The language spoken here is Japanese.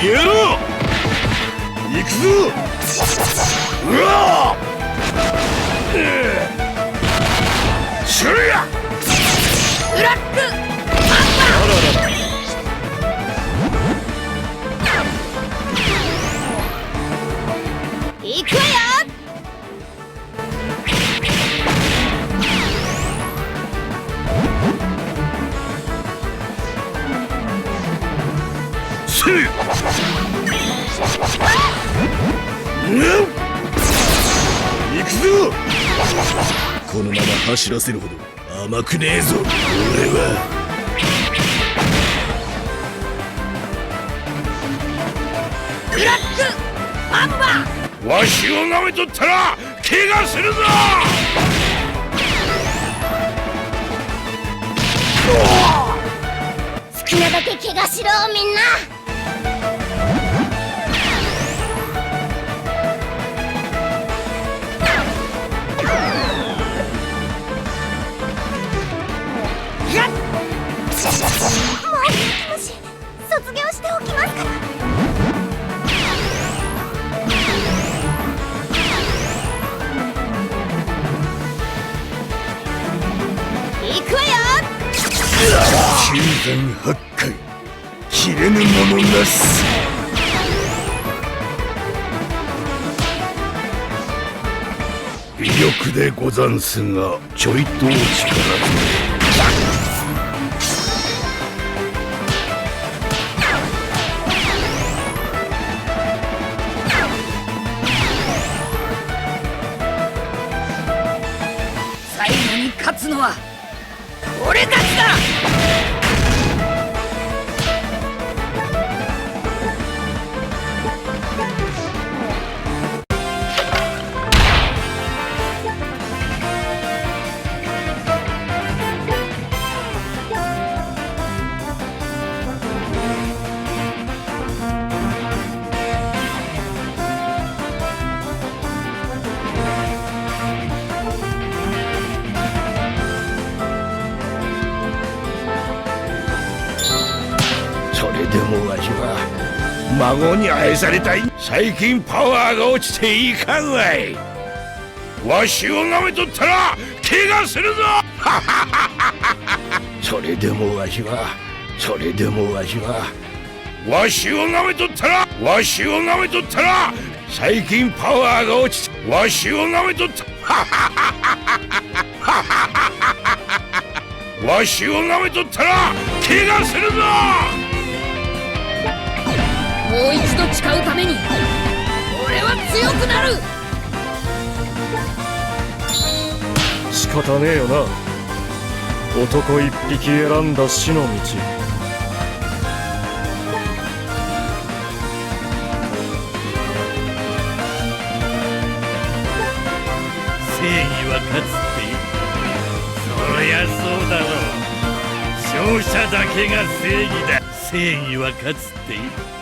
野行くぞ。うわシュブラック。くわよ。ぞ。このまま走らせるほど甘くねえぞ。俺は。ブラックマンバわしを舐めとったら怪我するぞ。好きなだけ怪我しろみんな卒業しておきますから。行くわよ。九山八海。切れぬものなし。微力でござんすがちょいとお力添え。最後に勝つのは俺たちだ！でもわしは孫に愛されたい最近パワーが落ちていかんわい。わしを舐めとったら怪我するぞ。それでもわしはそれでもわしはわしを舐めとったらわしを舐めとったら最近パワーが落ちてわしを舐めとった。わしを舐めとったら 怪我するぞ。誓うために俺は強くなる。仕方ねえよな。男一匹選んだ死の道。正義は勝つってそりゃそうだろう。勝者だけが正義だ。正義は勝つって